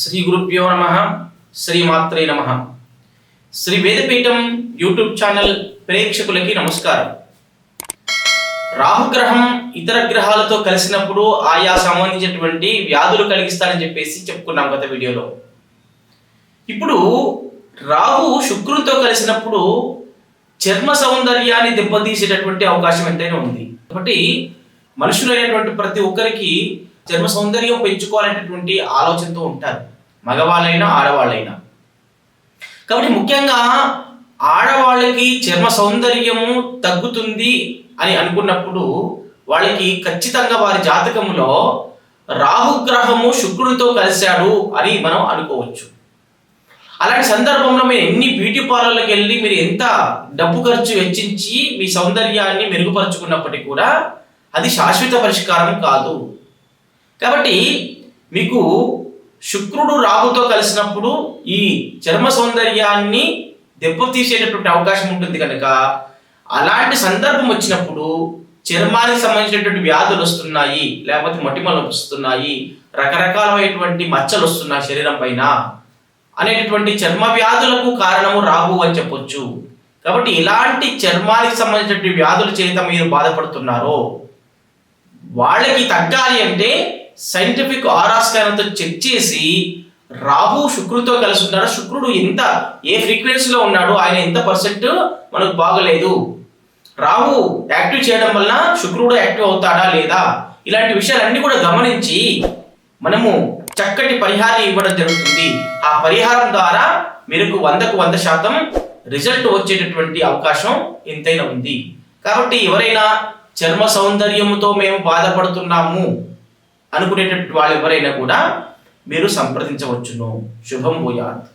శ్రీ గురుభ్యో నమ శ్రీమాత్రే నమ. శ్రీ వేదపీఠం యూట్యూబ్ ఛానల్ ప్రేక్షకులకి నమస్కారం. రాహుగ్రహం ఇతర గ్రహాలతో కలిసినప్పుడు ఆయా సంబంధించినటువంటి వ్యాధులు కలిగిస్తారని చెప్పేసి చెప్పుకున్నాం గత వీడియోలో. ఇప్పుడు రాహు శుక్రునితో కలిసినప్పుడు చర్మ సౌందర్యాన్ని దెబ్బతీసేటటువంటి అవకాశం ఎంతైనా ఉంది. కాబట్టి మనుషులైనటువంటి ప్రతి ఒక్కరికి చర్మ సౌందర్యం పెంచుకోవాలనేటటువంటి ఆలోచనతో ఉంటారు. మగవాళ్ళైనా ఆడవాళ్ళైనా. కాబట్టి ముఖ్యంగా ఆడవాళ్ళకి చర్మ సౌందర్యము తగ్గుతుంది అని అనుకున్నప్పుడు వాళ్ళకి ఖచ్చితంగా వారి జాతకంలో రాహుగ్రహము శుక్రుడితో కలిశాడు అని మనం అనుకోవచ్చు. అలాంటి సందర్భంలో మీరు ఎన్ని బ్యూటీ పార్లర్లకు వెళ్ళి మీరు ఎంత డబ్బు ఖర్చు వెచ్చించి మీ సౌందర్యాన్ని మెరుగుపరుచుకున్నప్పటికీ కూడా అది శాశ్వత పరిష్కారం కాదు. కాబట్టి మీకు శుక్రుడు రాహుతో కలిసినప్పుడు ఈ చర్మ సౌందర్యాన్ని దెబ్బతీసేటటువంటి అవకాశం ఉంటుంది కనుక అలాంటి సందర్భం వచ్చినప్పుడు చర్మానికి సంబంధించినటువంటి వ్యాధులు వస్తున్నాయి లేకపోతే మొటిమలు వస్తున్నాయి రకరకాలమైనటువంటి మచ్చలు వస్తున్నాయి శరీరం పైన అనేటటువంటి చర్మ వ్యాధులకు కారణము రాహు అని చెప్పొచ్చు. కాబట్టి ఇలాంటి చర్మానికి సంబంధించినటువంటి వ్యాధుల చేత మీరు బాధపడుతున్నారో వాళ్ళకి తగ్గాలి అంటే సైంటిఫిక్ ఆరాస్కారంతో చెక్ చేసి రాహు శుక్రుడితో కలిసి ఉన్నాడు. శుక్రుడు ఎంత ఏ ఫ్రీక్వెన్సీలో ఉన్నాడు? ఆయన ఎంత పర్సెంట్ మనకు బాగలేదు. రాహు యాక్టివ్ చేయడం వలన శుక్రుడు యాక్టివ్ అవుతాడా లేదా? ఇలాంటి విషయాలన్నీ కూడా గమనించి మనము చక్కటి పరిహారం ఇవ్వడం జరుగుతుంది. ఆ పరిహారం ద్వారా మీకు వందకు వంద శాతం రిజల్ట్ వచ్చేటటువంటి అవకాశం ఎంతైనా ఉంది. కాబట్టి ఎవరైనా చర్మ సౌందర్యముతో మేము బాధపడుతున్నాము అనుకునేటటువంటి వాళ్ళు ఎవరైనా కూడా మీరు సంప్రదించవచ్చును. శుభం భూయాత్.